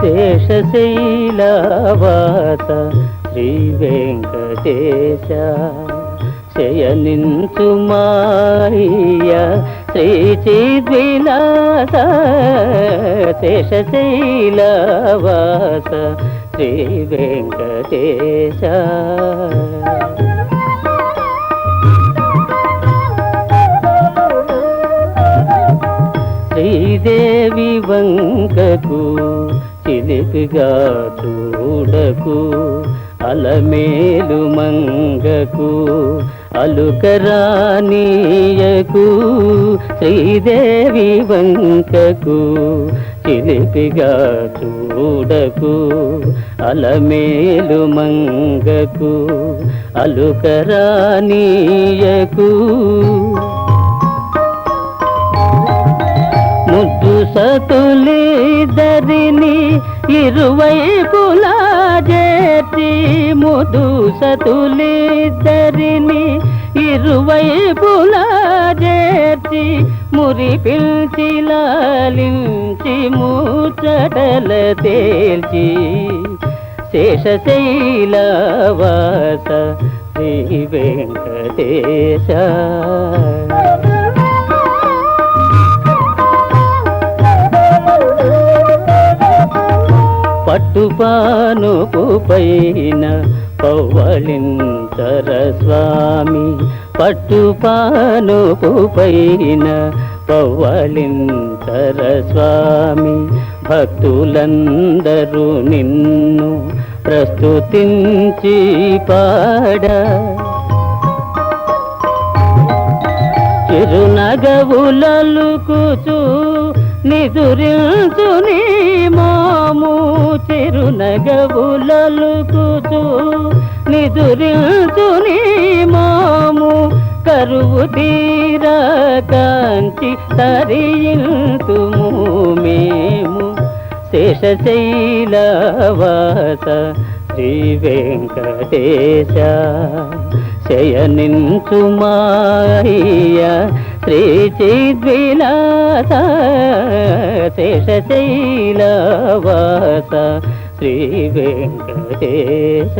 శేషశైలవాత శ్రీ వెంకటేశ శయనించు మాయ శ్రీ చిద్విలాస శేషశైలవాత శ్రీ వెంకటేశ శ్రీదేవి వంకకు చిలిపిగా చూడకు అలమేలు మంగకు అలుకరానీయకు శ్రీదేవి వంకకు చిలిపిగా చూడకు అలమేలు మంగకు అలుకరానీయకు ముద్దు సతులిద్దరిని ఇరువైపులా చేర్చి ముద్దు సతులిద్దరిని ఇరువైపులా చేర్చి మురి పిల్చి లాలించి ముచ్చటల తేల్చి. శేషశైలవాస శ్రీ వెంకటేశ. పట్టుపానుపు పైన పవ్వళింతర స్వామి. పట్టుపానుపు పైన పవ్వళింతర స్వామి. భక్తులందరూ నిన్ను ప్రస్తుతించి పాడ. చిరునగవులలుకుచు నిదురించు నీ మాము చిరునగవులలుకుచు నిదురించు నీ మాము కరువు తీర కాంచి తరియుతుము మేము. శేషశైలవాస శ్రీ వెంకటేశ శయనించు మాయ శ్రీ చిద్విలాస శేషశైలవాస శ్రీ వెంకటేశ